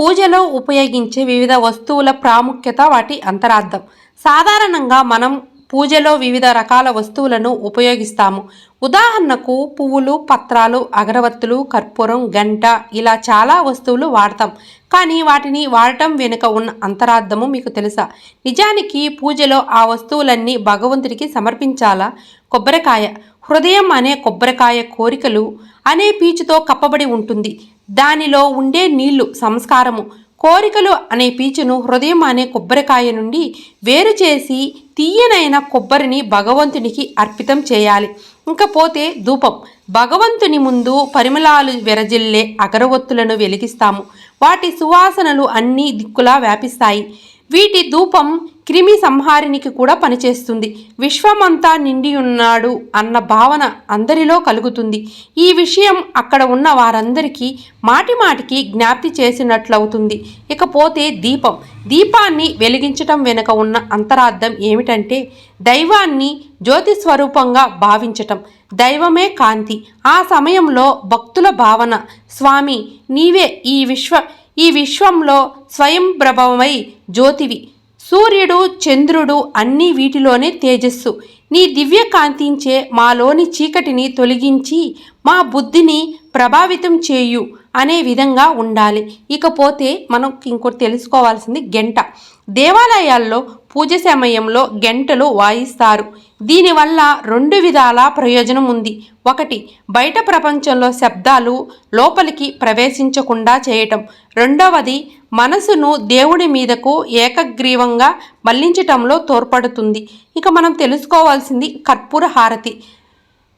పూజలో ఉపయోగించే వివిధ వస్తువుల ప్రాముఖ్యత వాటి అంతరార్థం. సాధారణంగా మనం పూజలో వివిధ రకాల వస్తువులను ఉపయోగిస్తాము. ఉదాహరణకు పువ్వులు పత్రాలు అగరవత్తులు కర్పూరం గంట ఇలా చాలా వస్తువులు వాడతాం. కానీ వాటిని వాడటం వెనుక ఉన్న అంతరార్థము మీకు తెలుసా? నిజానికి పూజలో ఆ వస్తువులన్నీ భగవంతుడికి సమర్పించాలా? కొబ్బరికాయ. హృదయం అనే కొబ్బరికాయ కోరికలు అనే పీచుతో కప్పబడి ఉంటుంది. దానిలో ఉండే నీళ్ళు సంస్కారము. కోరికలు అనే పీచును హృదయం అనే కొబ్బరికాయ నుండి వేరు చేసి తీయనైన కొబ్బరిని భగవంతునికి అర్పితం చేయాలి. ఇంకపోతే ధూపం. భగవంతుని ముందు పరిమళాలు వెరజిల్లే అగరవత్తులను వెలిగిస్తాము. వాటి సువాసనలు అన్ని దిక్కులా వ్యాపిస్తాయి. వీటి ధూపం క్రిమి సంహారినికి కూడా పనిచేస్తుంది. విశ్వమంతా నిండి ఉన్నాడు అన్న భావన అందరిలో కలుగుతుంది. ఈ విషయం అక్కడ ఉన్న వారందరికీ మాటి మాటికి జ్ఞాప్తి చేసినట్లవుతుంది. ఇకపోతే దీపం దీపాన్ని వెలిగించటం వెనుక ఉన్న అంతరార్థం ఏమిటంటే దైవాన్ని జ్యోతి స్వరూపంగా భావించటం. దైవమే కాంతి. ఆ సమయంలో భక్తుల భావన స్వామి నీవే ఈ విశ్వ ఈ విశ్వంలో స్వయం ప్రభవమై జ్యోతివి. సూర్యుడు చంద్రుడు అన్నీ వీటిలోనే తేజస్సు. నీ దివ్య కాంతించే మాలోని చీకటిని తొలగించి మా బుద్ధిని ప్రభావితం చేయు అనే విధంగా ఉండాలి. ఇకపోతే మనం ఇంకోటి తెలుసుకోవాల్సింది గంట. దేవాలయాల్లో పూజ సమయంలో గంటలు వాయిస్తారు. దీనివల్ల రెండు విధాల ప్రయోజనం ఉంది. ఒకటి బయట ప్రపంచంలో శబ్దాలు లోపలికి ప్రవేశించకుండా చేయటం. రెండవది మనసును దేవుడి మీదకు ఏకగ్రీవంగా మళ్ళించటంలో తోడ్పడుతుంది. ఇక మనం తెలుసుకోవాల్సింది కర్పూర హారతి.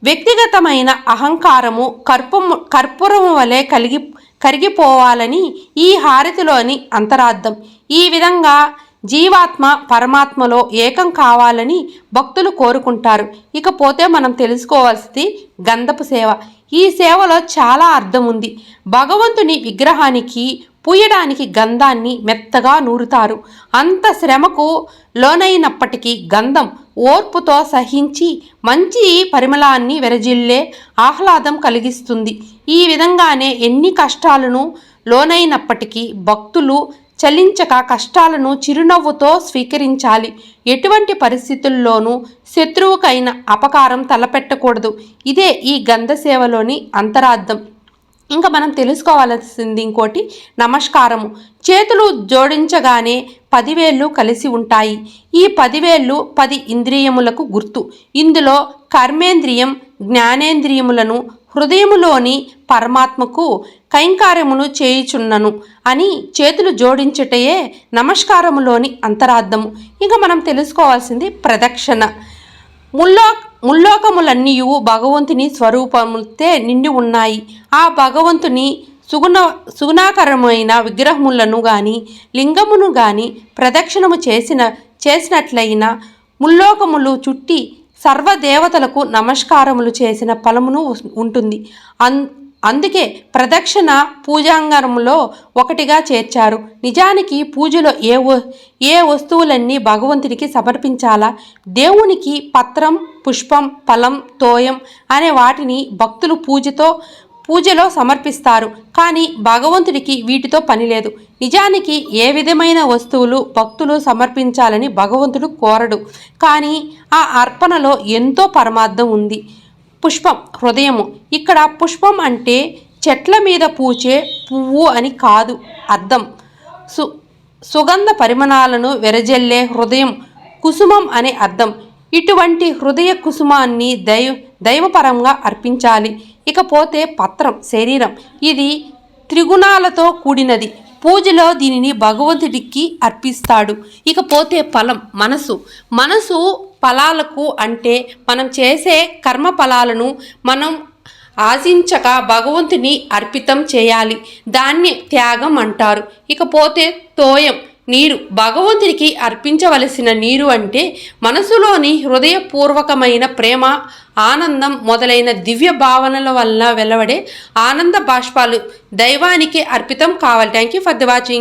వ్యక్తిగతమైన అహంకారము కర్పము కర్పూరము వలె కలిగి కరిగిపోవాలని ఈ హారతిలోని అంతరార్థం. ఈ విధంగా జీవాత్మ పరమాత్మలో ఏకం కావాలని భక్తులు కోరుకుంటారు. ఇకపోతే మనం తెలుసుకోవాల్సింది గంధపు సేవ. ఈ సేవలో చాలా అర్థం ఉంది. భగవంతుని విగ్రహానికి పూయడానికి గంధాన్ని మెత్తగా నూరుతారు. అంత శ్రమకు లోనైనప్పటికీ గంధం ఓర్పుతో సహించి మంచి పరిమళాన్ని వెరజిల్లే ఆహ్లాదం కలిగిస్తుంది. ఈ విధంగానే ఎన్ని కష్టాలను లోనైనప్పటికీ భక్తులు చలించక కష్టాలను చిరునవ్వుతో స్వీకరించాలి. ఎటువంటి పరిస్థితుల్లోనూ శత్రువుకైన అపకారం తలపెట్టకూడదు. ఇదే ఈ గంధ సేవలోని అంతరార్థం. ఇంకా మనం తెలుసుకోవాల్సింది ఇంకోటి నమస్కారము. చేతులు జోడించగానే పదివేళ్ళు కలిసి ఉంటాయి. ఈ పదివేళ్ళు పది ఇంద్రియములకు గుర్తు. ఇందులో కర్మేంద్రియం జ్ఞానేంద్రియములను హృదయములోని పరమాత్మకు కైంకార్యమును చేయుచున్నను అని చేతులు జోడించుటయే నమస్కారములోని అంతరార్థము. ఇంకా మనం తెలుసుకోవాల్సింది ప్రదక్షిణ. ముల్లో ముల్లోకములన్నీ భగవంతుని స్వరూపముతే నిండి ఉన్నాయి. ఆ భగవంతుని సుగుణ సుగుణాకరమైన విగ్రహములను గాని లింగమును గాని ప్రదక్షిణము చేసిన చేసినట్లయిన ముల్లోకములు చుట్టి సర్వదేవతలకు నమస్కారములు చేసిన ఫలమును ఉంటుంది. అన్ అందుకే ప్రదక్షిణ పూజాంగరంలో ఒకటిగా చేర్చారు. నిజానికి పూజలో ఏ ఏ వస్తువులన్నీ భగవంతునికి సమర్పించాలా? దేవునికి పత్రం పుష్పం ఫలం తోయం అనే వాటిని భక్తులు పూజతో పూజలో సమర్పిస్తారు. కానీ భగవంతుడికి వీటితో పని లేదు. నిజానికి ఏ విధమైన వస్తువులు భక్తులు సమర్పించాలని భగవంతుడు కోరడు. కానీ ఆ అర్పణలో ఎంతో పరమార్థం ఉంది. పుష్పం హృదయము. ఇక్కడ పుష్పం అంటే చెట్ల మీద పూచే పువ్వు అని కాదు అర్థం. సు సుగంధ పరిమాణాలను వెరజల్లే హృదయం కుసుమం అనే అర్థం. ఇటువంటి హృదయ కుసుమాన్ని దైవ దైవపరంగా అర్పించాలి. ఇకపోతే పత్రం శరీరం. ఇది త్రిగుణాలతో కూడినది. పూజలో దీనిని భగవంతుడికి అర్పిస్తాడు. ఇకపోతే ఫలం మనసు. మనసు ఫలాలకు అంటే మనం చేసే కర్మ ఫలాలను మనం ఆశించక భగవంతుని అర్పితం చేయాలి. దాన్ని త్యాగం అంటారు. ఇకపోతే తోయం నీరు భగవంతునికి అర్పించవలసిన నీరు అంటే మనసులోని హృదయపూర్వకమైన ప్రేమ ఆనందం మొదలైన దివ్య భావనల వల్ల వెలువడే ఆనంద బాష్పాలు దైవానికి అర్పితం కావాలి. Thank you for the watching